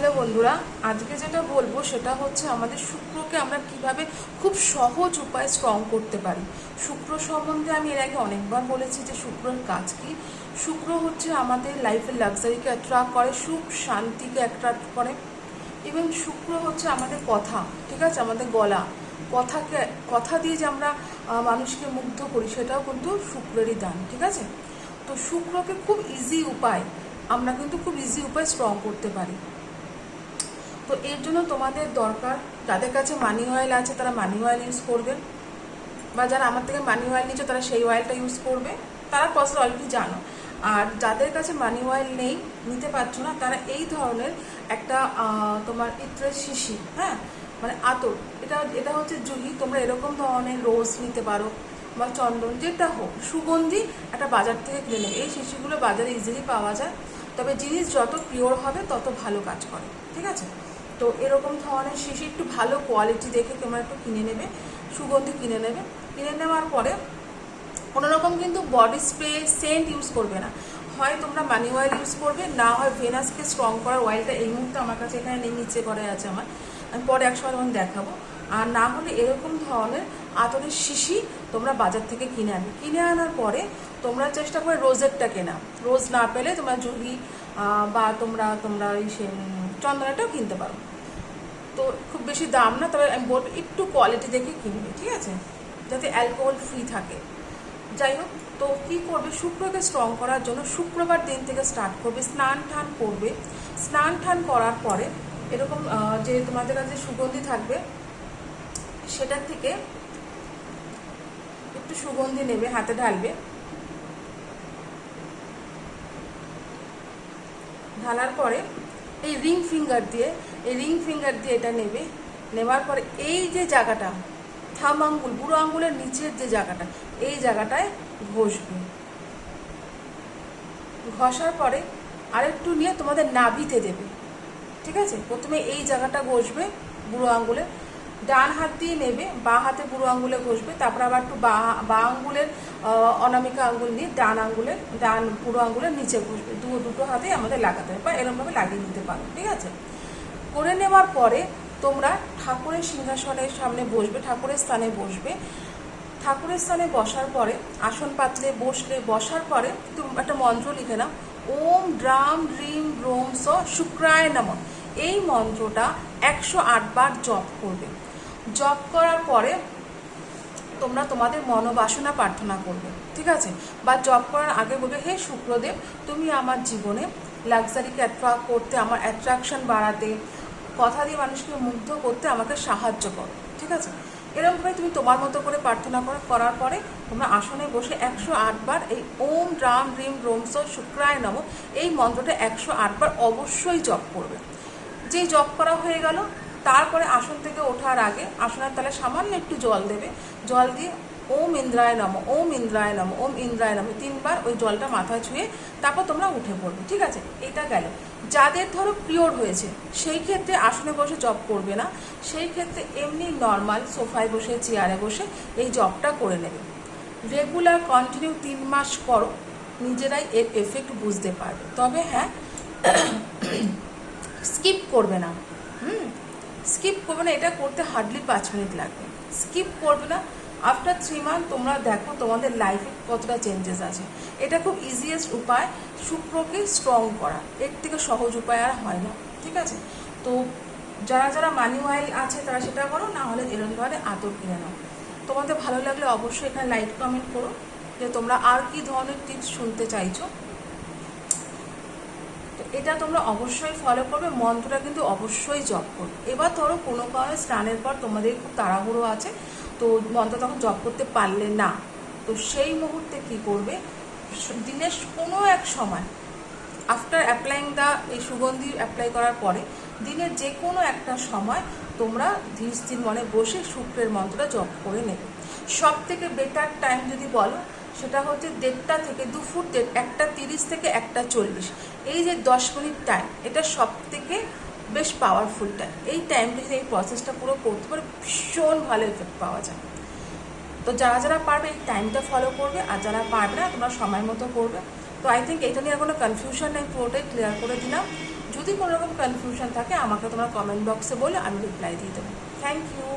Hello বন্ধুরা, আজকে যেটা বলব সেটা হচ্ছে আমাদের শুক্রকে আমরা কীভাবে খুব সহজ উপায়ে স্ট্রং করতে পারি। শুক্র সম্বন্ধে আমি এর আগে অনেকবার বলেছি যে শুক্রর কাজ কি। শুক্র হচ্ছে আমাদের লাইফের লাক্সারিকে অ্যাট্রাক্ট করে, সুখ শান্তিকে অ্যাট্রাক্ট করে। এবং শুক্র হচ্ছে আমাদের কথা, ঠিক আছে? আমাদের গলা। কথাকে, কথা দিয়ে যে আমরা মানুষকে মুগ্ধ করি, সেটাও কিন্তু শুক্রেরই দান, ঠিক আছে? তো শুক্রকে খুব ইজি উপায়, আমরা কিন্তু খুব ইজি উপায় স্ট্রং করতে পারি। তো এর জন্য তোমাদের দরকার, যাদের কাছে মানি অয়েল আছে তারা মানি অয়েল ইউজ করবেন বা যারা আমার থেকে মানি অয়েল নিচ্ছে তারা সেই অয়েলটা ইউজ করবে, তারা প্রসেস অলরেডি জানো। আর যাদের কাছে মানি অয়েল নেই, নিতে পারছ না, তারা এই ধরনের একটা তোমার ইত্রের শিশি হ্যাঁ? মানে আতর, এটা এটা হচ্ছে জুহি, তোমরা এরকম ধরনের রোজ নিতে পারো, বা চন্দন, যেটা হোক, সুগন্ধি একটা বাজার থেকে কিনে এই শিশিগুলো বাজারে ইজিলি পাওয়া যায়। তবে জিনিস যত পিওর হবে, তত ভালো কাজ করে, ঠিক আছে? তো এরকম ধরনের শিশি একটু ভালো কোয়ালিটি দেখে তোমরা একটু কিনে নেবে, সুগন্ধি কিনে নেবে। কিনে নেওয়ার পরে কোনোরকম কিন্তু বডি স্প্রে সেন্ট ইউজ করবে না। হয় তোমরা মানি অয়েল ইউজ করবে, না হয় ভেনাসকে স্ট্রং করার অয়েলটা এই মুহূর্তে আমার কাছে এখানে নেই, নিচে করে আছে আমার। আমি পরে একসময় তোমাকে দেখাবো। আর না হলে এরকম ধরনের আতরের শিশি তোমরা বাজার থেকে কিনে আনবে। কিনে আনার পরে তোমরা চেষ্টা করে রোজেরটা কেনা। রোজ না পেলে তোমরা জুহি বা তোমরা তোমরা ওই সে চন্দনাটাও কিনতে পারো। তো খুব বেশি দাম না, তবে আমি বলব একটু কোয়ালিটি দেখে কিনবে, ঠিক আছে? যাতে অ্যালকোহল ফ্রি থাকে। যাই হোক, তো কী করবে? শুক্রকে স্ট্রং করার জন্য শুক্রবার দিন থেকে স্টার্ট করবে, স্নান টান করবে। স্নান টান করার পরে এরকম যে তোমাদের কাছে সুগন্ধি থাকবে, সেটার থেকে একটু সুগন্ধি নেবে, হাতে ঢালবে। ঢালার পরে এই রিং ফিঙ্গার দিয়ে, এই রিং ফিঙ্গার দিয়ে এটা নেবে। নেওয়ার পর এই যে জায়গাটা, থাম আঙ্গুল, বুড়ো আঙ্গুলের নিচের যে জায়গাটা, এই জায়গাটায় ঘষবে। ঘষার পরে আরেকটু নিয়ে তোমাদের নাভিতে দেবে। ঠিক আছে? প্রথমে এই জায়গাটা ঘষবে বুড়ো আঙ্গুলে। ডান হাত দিয়ে নেবে, বা হাতে বুড়ো আঙ্গুলে ঘষবে, তারপর আবার একটু বা বা আঙ্গুলের অনামিকা আঙ্গুল নিয়ে ডান আঙ্গুলে, ডান বুড়ো আঙ্গুলের নিচে ঘষবে। দু, দুটো হাতেই আমাদের লাগাতে হবে বা এরকমভাবে লাগিয়ে নিতে পারো, ঠিক আছে? করে নেওয়ার পরে তোমরা ঠাকুরের সিংহাসনের সামনে বসবে, ঠাকুরের স্থানে বসবে। ঠাকুরের স্থানে বসার পরে আসন পাতলে বসলে, বসার পরে তুমি একটা মন্ত্র লিখে নাও, ওম ড্রাম রিম রোম স শুক্রায় নম। এই মন্ত্রটা একশো বার জপ করবে। জপ করার পরে তোমরা তোমাদের মনোবাসনা প্রার্থনা করবে, ঠিক আছে? বা জব করার আগে বলবে, হে শুক্রদেব তুমি আমার জীবনে লাক্সারিকে অ্যাট্রাক্ট করতে, আমার অ্যাট্রাকশন বাড়াতে, কথা দিয়ে মানুষকে মুগ্ধ করতে আমাকে সাহায্য করো, ঠিক আছে? এরকমভাবে তুমি তোমার মতো করে প্রার্থনা করো, করার পরে তোমরা আসনে বসে একশো আটবার এই ওম রাম রিম রোম স শুক্রায় নম, এই মন্ত্রটা একশো আটবার অবশ্যই জপ করবে। যেই জপ করা হয়ে গেল তারপরে আসন থেকে ওঠার আগে আসনের তলায় সামান্য একটু জল দেবে। জল দিয়ে ওম ইন্দ্রায় নম, ওম ইন্দ্রায় নম, ওম ইন্দ্রায় নম তিনবার ওই জলটা মাথায় ছুঁয়ে তারপর তোমরা উঠে পড়বে, ঠিক আছে? এটা গেল। যাদের ধরো পিওর হয়েছে, সেই ক্ষেত্রে আসনে বসে জব করবে না। সেই ক্ষেত্রে এমনি নর্মাল সোফায় বসে, চেয়ারে বসে এই জবটা করে নেবে। রেগুলার কন্টিনিউ তিন মাস করো নিজেরাই এর এফেক্ট বুঝতে পারবে। তবে হ্যাঁ স্কিপ করবে না। স্কিপ করবে না, এটা করতে হার্ডলি পাঁচ মিনিট লাগবে। স্কিপ করবে না। আফটার থ্রি মান্থ তোমরা দেখো তোমাদের লাইফে কতটা চেঞ্জেস আছে। এটা খুব ইজিয়েস্ট উপায়, শুক্রকে স্ট্রং করা। এর থেকে সহজ উপায় আর হয় না, ঠিক আছে? তো যারা যারা মানি অয়েল আছে, তারা সেটা করো, না হলে ধরনের আতর কিনে নাও। তোমাদের ভালো লাগলে অবশ্যই এখানে লাইক কমেন্ট করো, যে তোমরা আর কি ধরনের টিপস শুনতে চাইছো। এটা তোমরা অবশ্যই ফলো করবে, মন্ত্রটা কিন্তু অবশ্যই জপ করবে। এবার ধরো কোনো কারণে স্নানের পর তোমাদের খুব তাড়াহুড়ো আছে, তো মন্ত্র তখন জপ করতে পারলে না। তো সেই মুহূর্তে কি করবে? দিনের কোনো এক সময় আফটার অ্যাপ্লাইং দ্য এই সুগন্ধি অ্যাপ্লাই করার পরে দিনের যে কোনো একটা সময় তোমরা ধীর স্থির মনে বসে শুক্রের মন্ত্রটা জপ করে নেবে। সব থেকে বেটার টাইম যদি বলো সেটা হচ্ছে দেড়টা থেকে দু ফুট দেড়, একটা তিরিশ থেকে একটা চল্লিশ। এই যে দশ মিনিট টাইম এটা সব থেকে বেশ পাওয়ারফুল টাইম এই টাইমটা যদি এই প্রসেসটা পুরো করতে পারে, ভীষণ ভালো এফেক্ট পাওয়া যায়। তো যারা যারা পারবে এই টাইমটা ফলো করবে, আর যারা পারবে না, তোমরা সময় মতো করবে। তো আই থিঙ্ক এটা নিয়ে কোনো কনফিউশন নেই, পুরোটাই ক্লিয়ার করে দিলাম। যদি কোনো রকম কনফিউশন থাকে, আমাকে তোমরা কমেন্ট বক্সে বলে আমি রিপ্লাই দিয়ে দেবো। Thank you